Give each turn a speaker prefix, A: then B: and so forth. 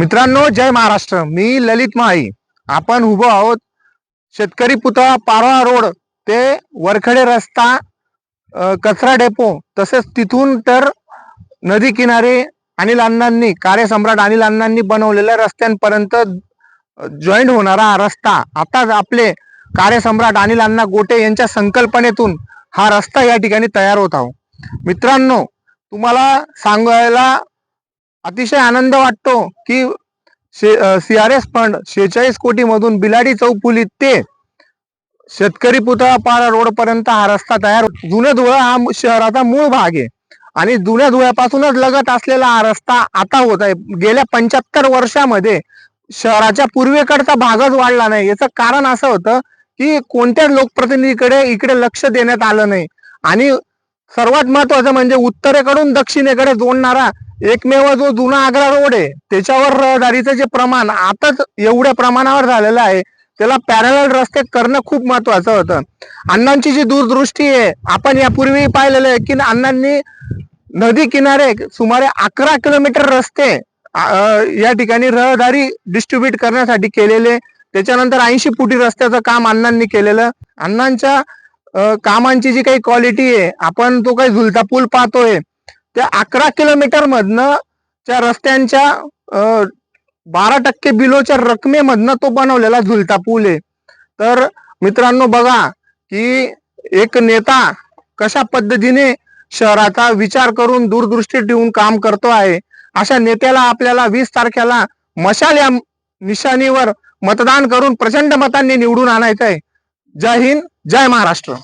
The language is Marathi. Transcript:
A: मित्रांनो जय महाराष्ट्र. मी ललित माई आपण उभो आहोत शेतकरी पुतळा पारोळा रोड ते वरखडे रस्ता कचरा डेपो. तसेच तिथून तर नदी किनारे अनिल अण्णांनी कार्यसम्राट अनिल अण्णांनी बनवलेल्या रस्त्यांपर्यंत जॉईंट होणारा रस्ता. आताच आपले कार्यसम्राट अनिल अण्णा गोटे यांच्या संकल्पनेतून हा रस्ता या ठिकाणी तयार होत आहो. मित्रांनो तुम्हाला सांगायला अतिशय आनंद वाटतो की सी आर एस फंड शेहेचाळीस कोटी मधून बिलाडी चौफुली ते शेतकरी पुतळा पारा रोड पर्यंत हा रस्ता तयार जुन्या धुळा हा शहराचा मूळ भाग आहे आणि जुन्या धुळ्यापासूनच लगत असलेला हा रस्ता आता होत आहे. गेल्या पंच्याहत्तर वर्षामध्ये शहराच्या पूर्वेकडचा भागच वाढला नाही. याचं कारण असं होतं की कोणत्याच लोकप्रतिनिधीकडे इकडे लक्ष देण्यात आलं नाही. आणि सर्वात महत्वाचं म्हणजे उत्तरेकडून दक्षिणेकडे जोडणारा एकमेव जो जुना आग्रा रोड आहे त्याच्यावर रहदारीचं जे प्रमाण आताच एवढ्या प्रमाणावर झालेलं आहे त्याला पॅरल रस्ते करणं खूप महत्वाचं होतं. अण्णांची जी दूरदृष्टी आहे आपण यापूर्वी पाहिलेलं आहे की अण्णांनी नदी किनारे सुमारे अकरा किलोमीटर रस्ते या ठिकाणी रहदारी डिस्ट्रीब्युट करण्यासाठी केलेले त्याच्यानंतर ऐंशी फुटी रस्त्याचं काम अण्णांनी केलेलं. अण्णांच्या कामांची जी काही क्वालिटी आहे आपण तो काही झुलता पूल पाहतोय त्या अकरा किलोमीटर मधनं त्या रस्त्यांच्या बारा टक्के बिलोच्या रकमेमधनं तो बनवलेला झुलता पूल आहे. तर मित्रांनो बघा की एक नेता कशा पद्धतीने शहराचा विचार करून दूरदृष्टी ठेवून काम करतो आहे अशा नेत्याला आपल्याला वीस तारखेला मशाल या निशाणीवर मतदान करून प्रचंड मतांनी निवडून आणायचं आहे जय हिंद जय महाराष्ट्र.